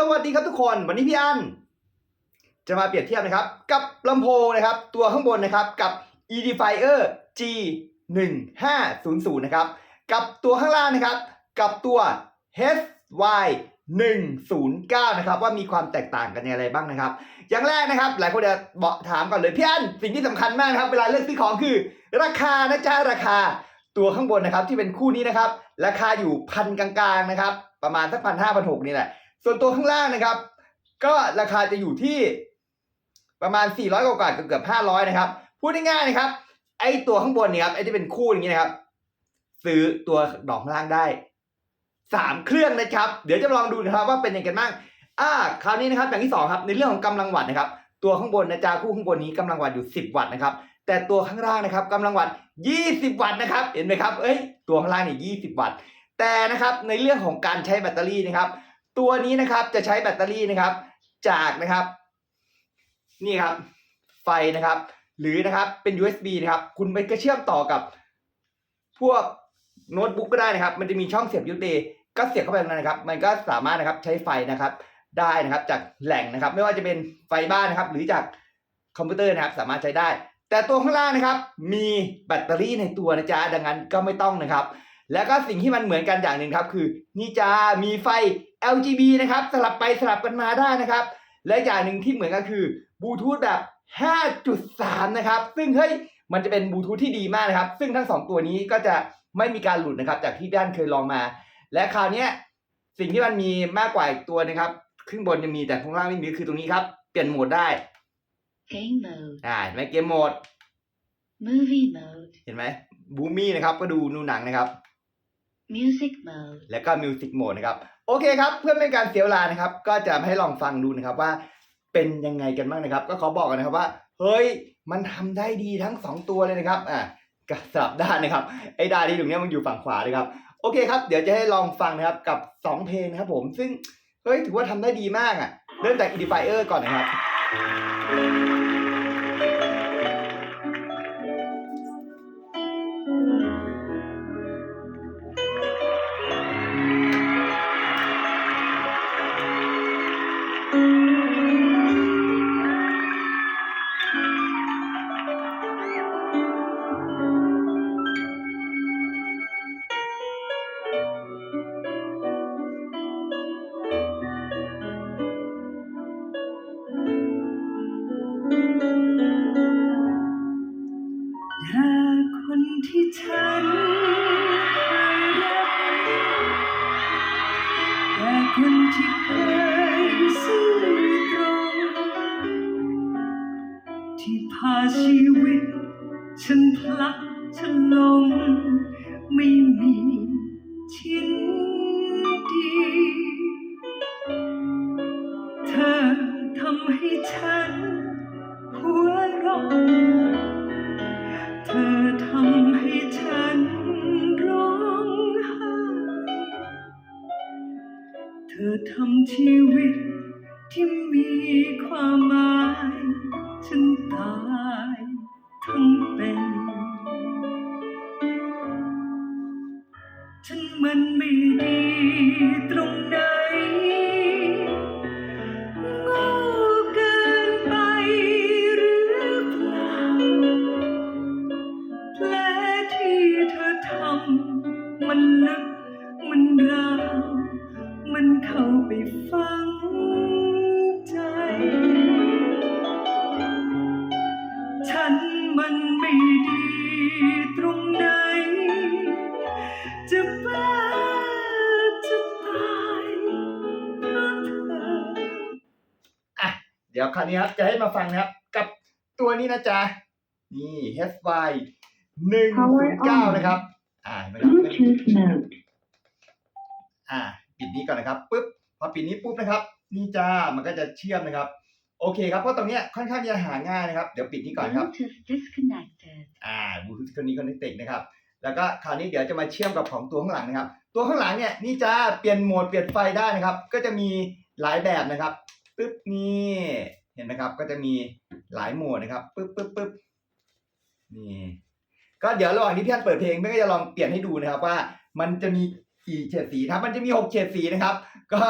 สวัสดีครับทุกคนวันนี้พี่อันจะมาเปรียบเทียบนะครับ กับลำโพงนะครับ ตัวข้างบนนะครับกับ Edifier G 1 5 0 0นะครับกับตัวข้างล่างนะครับ กับตัว HY 109นะครับว่ามีความแตกต่างกันย่างไรบ้างนะครับ อย่างแรกนะครับ หลายคนจะบอกถามก่อนเลยพี่อันสิ่งที่สำคัญมากครับ เวลาเลือกซื้อของคือ ราคานะจ๊ะราคาตัวข้างบนนะครับที่เป็นคู่นี้นะครับ ราคาอยู่พันกลางๆนะครับ ประมาณสักพันห้าพันหกนี่แหละ ส่วนตัวข้างล่างนะครับ ก็ราคาจะอยู่ที่ประมาณ 400 กว่าๆเกือบๆ500 นะครับ พูดง่ายๆนะครับ ไอ้ตัวข้างบนเนี่ยครับไอ้ที่เป็นคู่อย่างนี้นะครับ ซื้อตัวดอกข้างล่างได้สามเครื่องนะครับ เดี๋ยวจะลองดูนะครับว่าเป็นยังไงกันบ้างอ่าคราวนี้นะครับอย่างที่สองครับในเรื่องของกำลังวัตต์นะครับ ตัวข้างบนนะจ๊ะคู่ข้างบนนี้กำลังวัตต์อยู่ 10 วัตต์นะครับแต่ตัวข้างล่างนะครับกำลังวัตต์20 วัตต์นะครับ เห็นไหมครับ เอ้ย ตัวข้างล่างเนี่ย20 วัตต์ แต่นะครับในเรื่องของการใช้แบตเตอรี่นะครับ ตัวนี้นะครับจะใช้แบตเตอรี่นะครับ จากนะครับ นี่ครับ ไฟนะครับ หรือนะครับเป็น USB นะครับ คุณไปก็เชื่อมต่อกับ พวกโน้ตบุ๊กก็ได้นะครับ มันจะมีช่องเสียบ USB ก็เสียบเข้าไปตรงนั้นนะครับ มันก็สามารถนะครับใช้ไฟนะครับ ได้นะครับจากแหล่งนะครับ ไม่ว่าจะเป็นไฟบ้านนะครับ หรือจากคอมพิวเตอร์นะครับ สามารถใช้ได้ แต่ตัวข้างล่างนะครับ มีแบตเตอรี่ในตัวนะจ๊ะดังนั้นก็ไม่ต้องนะครับ แล้วก็สิ่งที่มันเหมือนกันอย่างหนึ่งครับ คือนี่จะมีไฟ LGB นะครับ สลับไปสลับกันมาได้นะครับ และอย่างหนึ่งที่เหมือนกันคือบลูทูธแบบ 5.3 นะครับ ซึ่งเฮ้ยมันจะเป็นบลูทูธที่ดีมากนะครับ ซึ่งทั้งสองตัวนี้ก็จะไม่มีการหลุดนะครับ จากที่ด้านเคยลองมา และคราวเนี้ยสิ่งที่มันมีมากกว่าอีกตัวนะครับขึ้นบนจะมีแต่ข้างล่างไม่มีคือตรงนี้ครับ เปลี่ยนโหมดได้ Game mode, อ่าเห็นไหมเกมโหมด movie mode, เห็นไหมบูมี่นะครับ ก็ดูนูหนังนะครับ music mode, แล้วก็มิวสิกโหมดนะครับ โอเคครับ เพื่อไม่ให้การเสียเวลานะครับ ก็จะให้ลองฟังดูนะครับว่าเป็นยังไงกันบ้างนะครับ ก็ขอบอกกันนะครับว่า เฮ้ย มันทำได้ดีทั้งสองตัวเลยนะครับอะกสลับด้านนะครับ ไอ้ด้านที่ตรงเนี้ยมันอยู่ฝั่งขวาเลยครับ โอเคครับ เดี๋ยวจะให้ลองฟังนะครับกับสองเพลงนะครับผม ซึ่ง เฮ้ย ถือว่าทำได้ดีมากอะ เริ่มจาก Edifier ก่อนนะครับ ที่ฉันเคยรักแต่คนที่เคยซื่อตรงที่พาชีวิต ฉันพลัดฉันลง ไม่มีชิ้นดี เธอทำให้ฉัน ชีวิตที่มีความหมายฉันตายทั้งเป็น ฉันมันไม่ดีตรงไหน ดี๋ยวคราวนี้ครับจะให้มาฟังนะครับ กับตัวนี้นะจ๊ะ นี่ HY หนึ่งศูนย์เก้านะครับ อ่าเห็นไหมครับ Bluetooth mode, อ่า ปิดนี้ก่อนนะครับปุ๊บพอปิดนี้ปุ๊บนะครับ นี่จ้ามันก็จะเชื่อมนะครับ โอเคครับเพราะตรงเนี้ยค่อนข้างจะหาง่ายนะครับ เดี๋ยวปิดนี้ก่อนครับ Bluetooth disconnected, อ่าบลูทูธคนนี้คอนเนคนะครับ แล้วก็คราวนี้เดี๋ยวจะมาเชื่อมกับของตัวข้างหลังนะครับ ตัวข้างหลังเนี่ยนี่จะเปลี่ยนโหมดเปลี่ยนไฟได้นะครับ ก็จะมีหลายแบบนะครับ ปึ๊บนี่เห็นไหมครับ ก็จะมีหลายหมวดนะครับปึ๊บปึ๊บปึ๊บนี่ก็เดี๋ยวระหว่างที่พี่อันเปิดเพลงพี่ก็จะลองเปลี่ยนให้ดูนะครับว่า มันจะมีกี่เฉดสีนะครับมันจะมีหกเฉดสีนะครับ ก็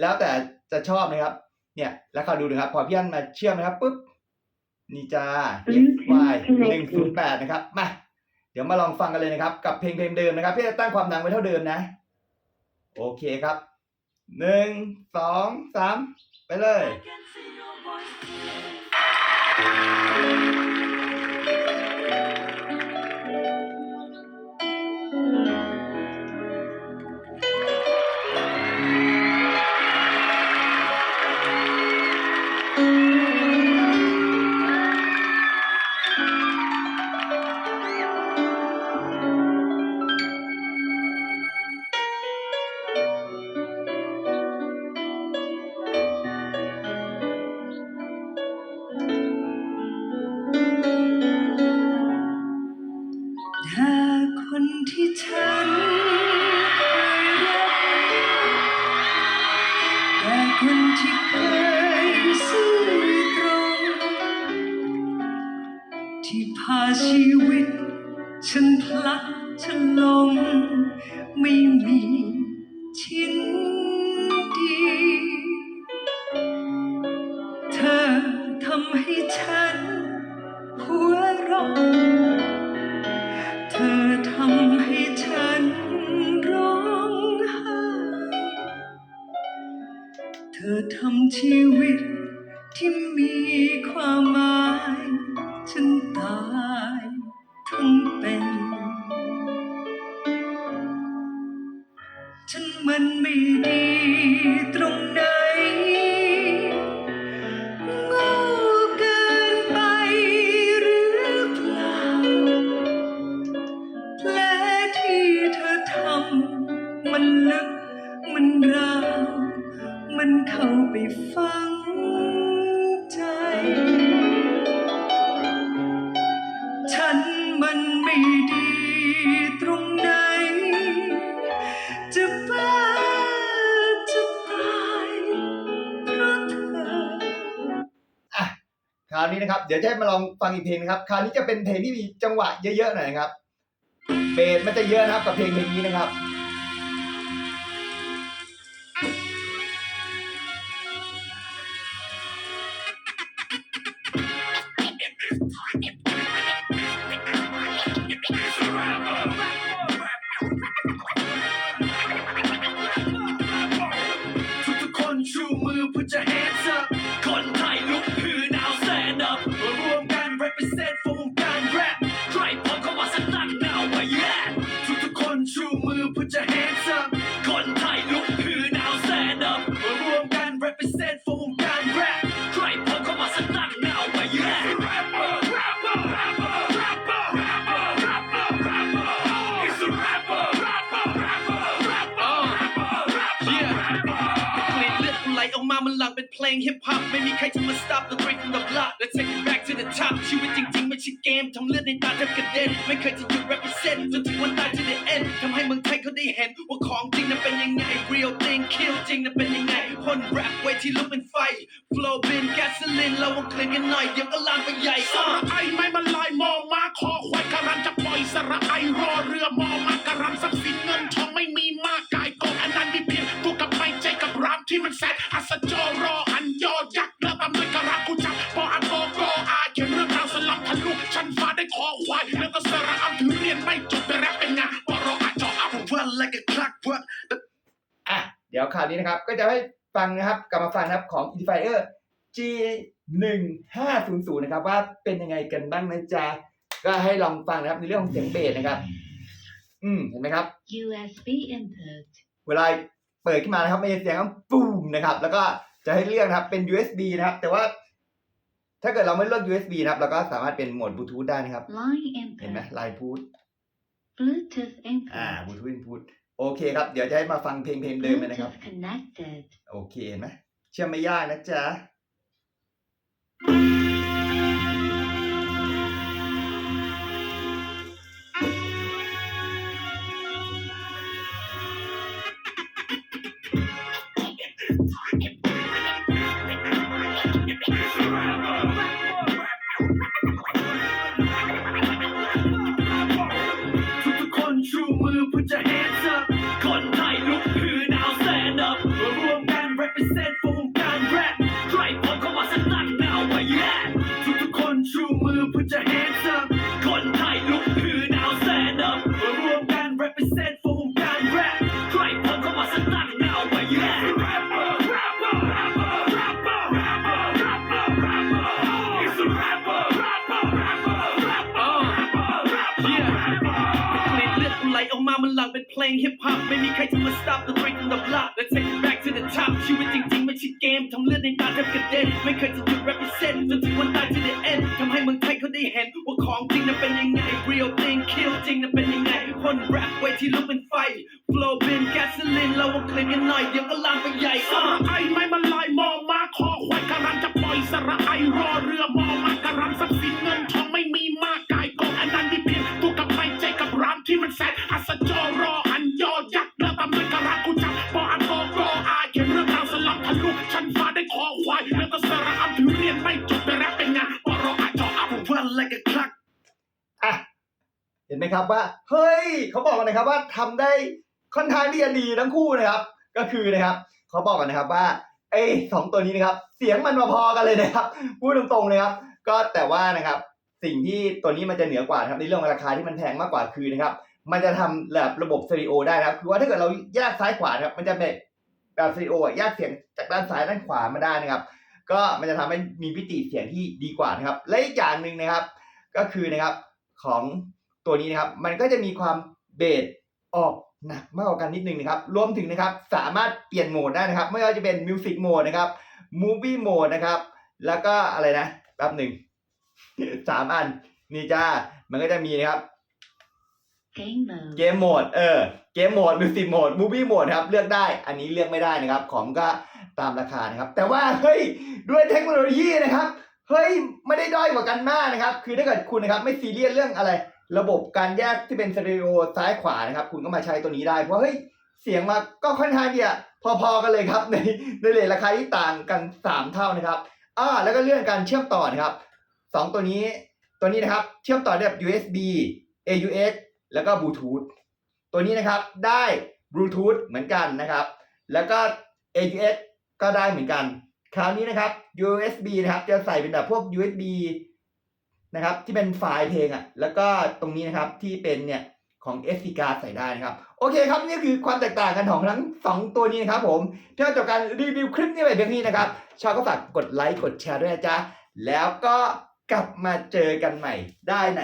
แล้วแต่จะชอบนะครับ เนี่ย แล้วเขาดูนะครับ พอพี่อันมาเชื่อมนะครับปุ๊บนี่จ้า FY หนึ่งศูนย์แปดนะครับ มา เดี๋ยวมาลองฟังกันเลยนะครับ กับเพลงเพลงเดิมนะครับ พี่จะตั้งความดังไว้เท่าเดิมนะ โอเคครับ หนึ่งสองสามไปเลย ที่พาชีวิต ฉันพลัดฉันลง ไม่มีชิ้นดี เธอทำให้ฉันหัวเราะเธอทำให้ฉันร้องไห้เธอทำชีวิตที่มีความหมาย ฉันตายทั้งเป็น ฉันมันไม่ดีตรงไหน คราวนี้นะครับ เดี๋ยวจะให้มาลองฟังอีกเพลงนะครับ คราวนี้จะเป็นเพลงที่มีจังหวะเยอะๆหน่อยนะครับ เบสมันจะเยอะนะครับกับเพลงเพลงนี้นะครับทุกๆคนชูมือ put your hands up ม่มีใครจะมา stop the break from the block let's take it back to the top ชีวิตจริงๆไม่ใช่เกมทำเลือดในตาแทบกระเด็นไม่เคยจะหยุด represent จนถึงวันตาย to the end ทำให้เมืองไทยเขาได้เห็น ว่าของจริงนั้นเป็นยังไง real thing kill จริงนั้นเป็นยังไงคนแรปเวทีลุกเป็นไฟ flow เป็น gasoline เราวงเคลมกันหน่อยเดี๋ยวก็ลามไปใหญ่สอะระไอไม่มันลอยมองมาคอควายการันจะปล่อยสระไอรอเรือมอมาการันทรัพย์สินเงินทองไม่มีมากกายกองอันนั้นมีเพียงตัวกับไม่ใจกับรามที่มันแสนอัศจรรอหัน ฟ้าได้คอควายแล้วก็สระอัมถือเรียนไม่จบแต่แรปเป็นไงานปรออาจออัพ run like a clockwork อะเดี๋ยวคราวนี้นะครับ ก็จะให้ฟังนะครับกลับมาฟังนะครับของ Edifier G 1 5 0 0นะครับ ว่าเป็นยังไงกันบ้างนะจ๊ะ ก็ให้ลองฟังนะครับในเรื่องของเสียงเบสนะครับ อืมเห็นไหมครับ USB input. เวลาเปิดขึ้นมานะครับไม่ใช่เสียงปูมนะครับ แล้วก็จะให้เลือกนะครับเป็น USB นะครับ แต่ว่า ถ้าเกิดเราไม่เลือก USB นะครับเราก็สามารถเป็นโหมดบลูทูธได้นะครับ Line เห็นไหม input. ไลน์พูด Bluetooth อ่า input. บลูทูธอินพุตโอเคครับ เดี๋ยวจะให้มาฟังเพลงเพลงเดิมเลยนะครับ Bluetooth connected. โอเคเห็นไหมเชื่อมไม่ยากนะจ๊ะ มือ put your hands up คนไทยลุกพื้นเอา stand up รวมกัน represent วงการแรปใครเพิ่มเข้ามาสตั้ง now where you at rapper rapper rapper rapper rapper rapper rapper it's a rapper rapper rapper rapper rapper rapper เลือดไหลออกมามันหลังเป็นเพลงฮิปฮอปไม่มีใครที่มา stop the break from the block let's take it back to the top ชีวิตจริงๆไม่ใช่เกมทำเลือดในตาแทบกระเด็นไม่เคยจะหยุด จริงนั้นเป็นยังไง real thing kill จริงนั้นเป็นยังไงคนแรปไว้ที่ลุกเป็นไฟ flow เป็นแก๊สลินเราว่าเคลียกันหน่อย เดี๋ยวก็ลามไปใหญ่สระไอไม่มันลายมอมาคอควายการันจะปล่อยสระไอรอเรือมอมาการันทรัพย์สินเงิน นไหมครับว่าเฮ้ยเขาบอกกันนะครับว่าทำได้ค่อนข้างที่จะดีทั้งคู่นะครับ ก็คือนะครับเขาบอกกันนะครับว่าไอ้สองตัวนี้นะครับ เสียงมันมาพอกันเลยนะครับพูดตรงๆเลยครับ ก็แต่ว่านะครับสิ่งที่ตัวนี้มันจะเหนือกว่านะครับในเรื่องราคาที่มันแพงมากกว่าคือนะครับ มันจะทำแบบระบบสเตอริโอได้นะครับคือว่าถ้าเกิดเราแยกซ้ายขวาครับมันจะแบบแบบสเตอริโอแยกเสียงจากด้านซ้ายด้านขวามาได้นะครับ ก็มันจะทำให้มีวิติเสียงที่ดีกว่านะครับ และอีกอย่างหนึ่งนะครับ ก็คือนะครับของ ตัวนี้นะครับ มันก็จะมีความเบสออกหนักมากกว่ากันนิดนึงนะครับ รวมถึงนะครับสามารถเปลี่ยนโหมดได้นะครับ ไม่ว่าจะเป็นมิวสิกโหมดนะครับมูฟวี่โหมดนะครับ แล้วก็อะไรนะแป๊บหนึ่งสามอัน นี่จ้า มันก็จะมีนะครับ Game mode. เกมโหมด เออ เกมโหมด มิวสิกโหมด มูฟี่โหมดครับ เลือกได้ อันนี้เลือกไม่ได้นะครับ ของก็ตามราคานะครับ แต่ว่า เฮ้ย ด้วยเทคโนโลยีนะครับ เฮ้ย ไม่ได้ด้อยกว่ากันมากนะครับ คือถ้าเกิดคุณนะครับ ไม่ซีเรียสเรื่องอะไร ระบบการแยกที่เป็นสเตอริโอซ้ายขวานะครับ คุณก็มาใช้ตัวนี้ได้เพราะเฮ้ยเสียงมาก็ค่อนข้างที่จะพอๆกันเลยครับ ในในเลทราคาที่ต่างกัน 3 เท่านะครับอ่าแล้วก็เรื่องการเชื่อมต่อนะครับสองตัวนี้ตัวนี้นะครับเชื่อมต่อได้แบบ USB AUX แล้วก็บลูทูธตัวนี้นะครับได้บลูทูธเหมือนกันนะครับ แล้วก็ AUX ก็ได้เหมือนกัน คราวนี้นะครับ USB นะครับจะใส่เป็นแบบพวก USB นะครับที่เป็นไฟล์เพลงอะแล้วก็ตรงนี้นะครับที่เป็นเนี่ยของ SD card ใส่ได้นะครับ โอเคครับ นี่คือความแตกต่างกันของทั้งสองตัวนี้นะครับผมเท่าจบการรีวิวคลิปนี้ไปเพียงนี้นะครับ ชอบก็ฝากกดไลค์กดแชร์ด้วยนะจ๊ะ แล้วก็กลับมาเจอกันใหม่ได้ใน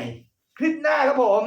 คลิปหน้าครับผม